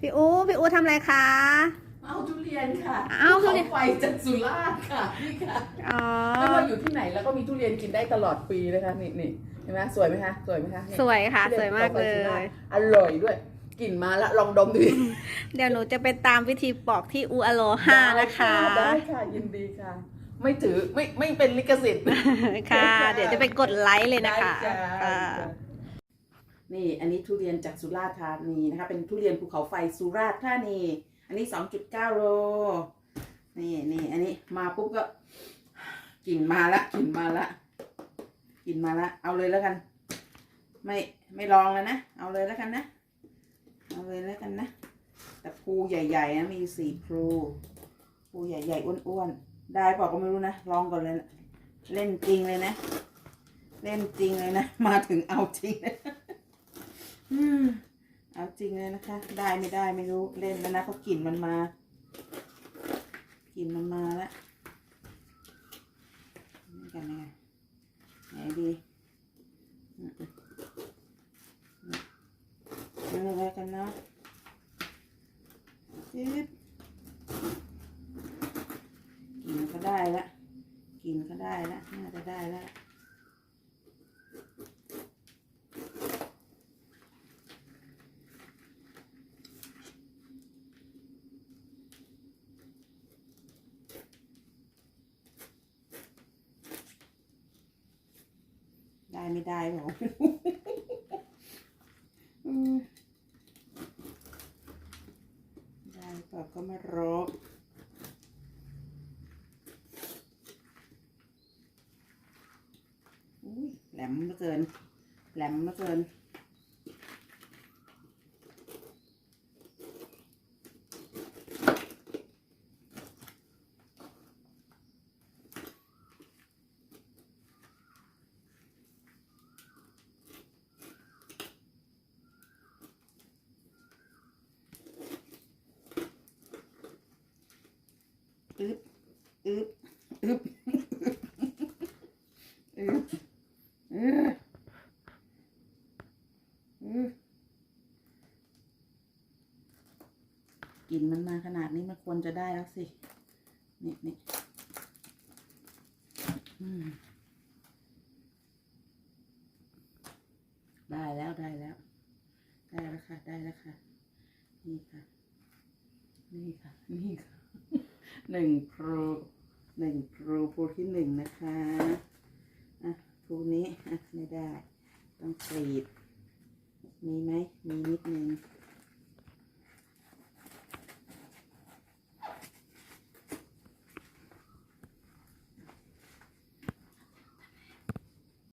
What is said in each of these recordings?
พี่อูพี่อูทำอะไรคะ เอาทุเรียนค่ะเอาทุเรียนภูไฟจากสุราษฎร์ค่ะนี่ค่ะอ๋อไม่ว่าอยู่ที่ไหนแล้วก็มีทุเรียนกินได้ตลอดปีนะคะนี่นี่เห็นไหมสวยไหมคะสวยไหมคะนี่สวยค่ะ ทุสรีวยนมากภูเลไฟสุรษย ฎร์อร่อยด้วยกลิ่นมาละลองดมดูดิเดี๋ยวหนูจะไปตามวิธีปอกที่อูอโลห้านะคะ ได้ค่ะยินดีค่ะ ไม่ถือไม่ไม่เป็นลิขสิทธิ์ ค่ะ เดี๋ยวจะไปกดไลค์เลยนะคะได้จ้า ค่ะ นี่อันนี้ทุเรียนจากสุราษฎร์ธานีนะคะ เป็นทุเรียนภูเขาไฟสุราษฎร์ธานี อันนี้2.9โล นี่นี่อันนี้มาปุ๊บก็กลิ่นมาละกลิ่นมาละกลิ่นมาละ เอาเลยแล้วกัน ไม่ไม่ลองแล้วนะ เอาเลยแล้วกันนะ เอาเลยแล้วกันนะ แต่ภูใหญ่ๆนะมีสี่ภูภูใหญ่ๆอ้วนๆ ได้ปล่าก็ไม่รู้นะ ลองก่อนเลยนะเล่นจริงเลยนะ เล่นจริงเลยนะ มาถึงเอาจริงเลย อืมเอาจริงเลยนะคะ ได้ไม่ได้ไม่รู้เล่นแล้วนะเขาะกลิ่นมันมากลิ่นมันมาแล้วนี่กันไงไหนดีอืมอืมอะไรกันเนาะจิ๊บกินก็ได้ละกินก็ได้ละน่าจะได้ละ ได้ไม่ได้บอกอืมได้เปล่าก็ไม่รู้อุ้ยแหลมเหลือเกิน แหลมเหลือเกิน อึบอึบอึบอึบออเออกลิ่นมันมาขนาดนี้มันควรจะได้แล้วสิ นี่นี่ได้แล้วได้แล้ว ได้แล้วค่ะ ได้แล้วค่ะ นี่ค่ะ นี่ค่ะ นี่ค่ะ หนึ่งครูหนึ่งครูครูที่หนึ่งนะคะอะครูนี้อะไม่ได้ ต้องกรีด มีไหมมีนิดนึง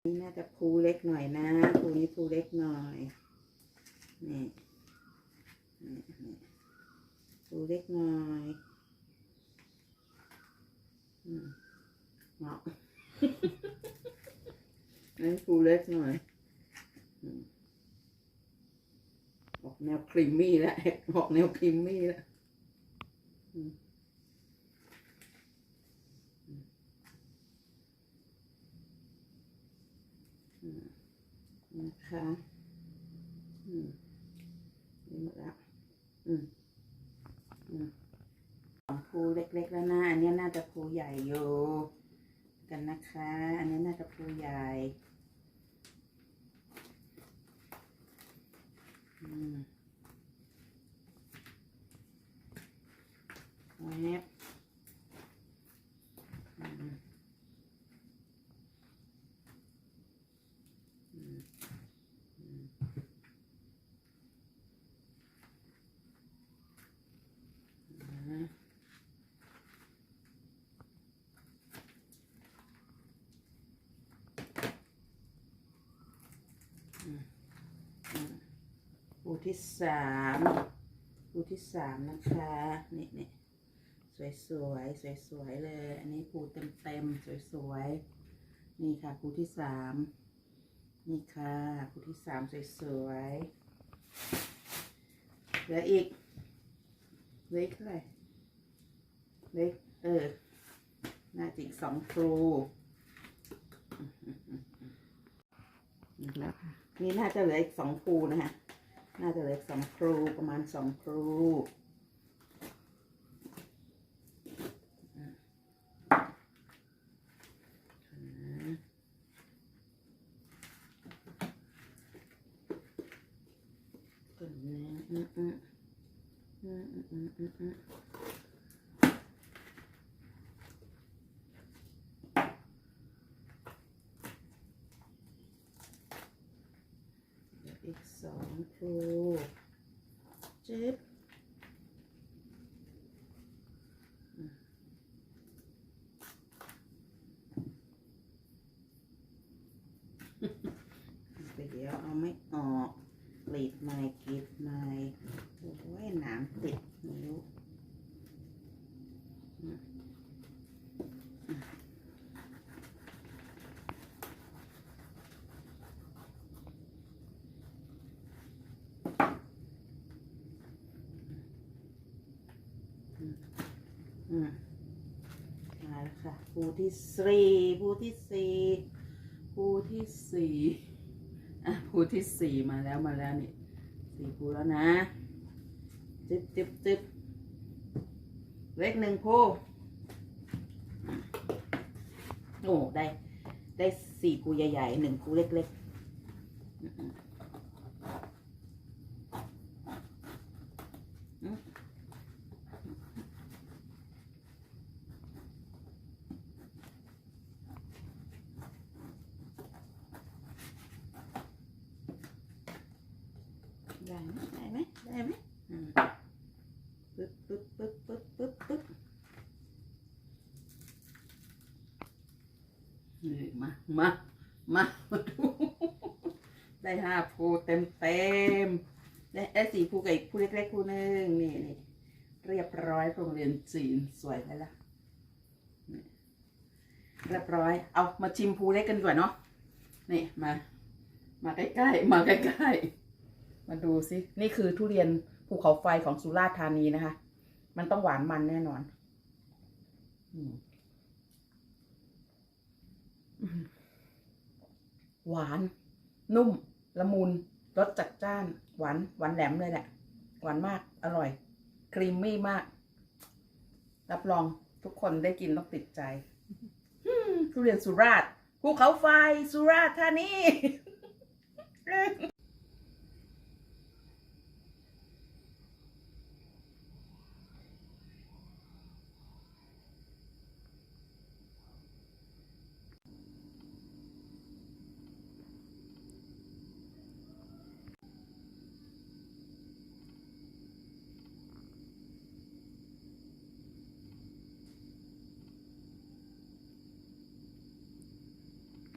นี่น่าจะภูเล็กหน่อยนะภูนี้ภูเล็กหน่อยนี่นี่นี่ภูเล็กหน่อย อืม เหมาะนั่นฟูเล็กหน่อย ออกแนวครีมมี่แล้วออกแนวครีมมี่แล้วนะคะอืมนี่หมดแล้ว อืมอืมภูเล็กๆแล้วนะ อันนี้น่าจะภูใหญ่อยู่ กันนะคะ อันนี้น่าจะปูใหญ่อืมแวบอืมอืมอืมอ่า ภู ที่สามภูที่สามนะคะนี่นี่สวยสวยสวยสวยๆเลย อันนี้ภูเต็มเต็มสวยสวยๆนี่ค่ะภูที่สามนี่ค่ะภูที่สามสวยสวยๆเหลืออีกเหลืออีกเท่าไหร่เหลืออีกเออน่าจะอีกสองภูนี่น่าจะเหลืออีกสองภูนะคะ น่าจะเหลืออกสองครูประมาณสองครูอืมอืมอืมอืมอืมอืมเหลื อีกสองครูจึ๊บไปเดี๋ยวเอาไม่ออกกรีดไม่กรีดไม่โอ้ยหนามติดนิ้ว อืมมาแล้วค่ะ ภูที่สี่ภูที่สี่ภูที่สี่อะภูที่สี่มาแล้วมาแล้วนี่สี่ภูแล้วนะจึ๊บจึ๊บจึ๊บเล็กหนึ่งภูโอ้ได้ได้สี่ภูใหญ่ๆหนึ่งภูเล็กๆอืมอืมอืม ได้ไหมได้ไหมได้ไหมปึ๊บปึ๊บปึ๊บปึ๊บปึ๊บปึ๊บนี่มา มา มา มาดู ได้ห้าภูเต็มเต็มได้ได้สี่ภูกับอีกภูเล็กๆภูหนึ่งนี่นี่เรียบร้อยโรงเรียนจีนสวยไหมล่ะเรียบร้อย เอามาชิมภูเล็กกันดีกว่าเนาะ นี่มา มาใกล้ๆ มาใกล้ๆ มาดูสินี่คือทุเรียนภูเขาไฟของสุราษฎร์ธานีนะคะ มันต้องหวานมันแน่นอนหวาน นุ่ม ละมุนรสจัดจ้าน หวานหวานแหลมเลยแหละ หวานมาก อร่อย ครีมมี่มาก รับรองทุกคนได้กินต้องติดใจทุเรียนสุราษฎร์ภูเขาไฟสุราษฎร์ธานี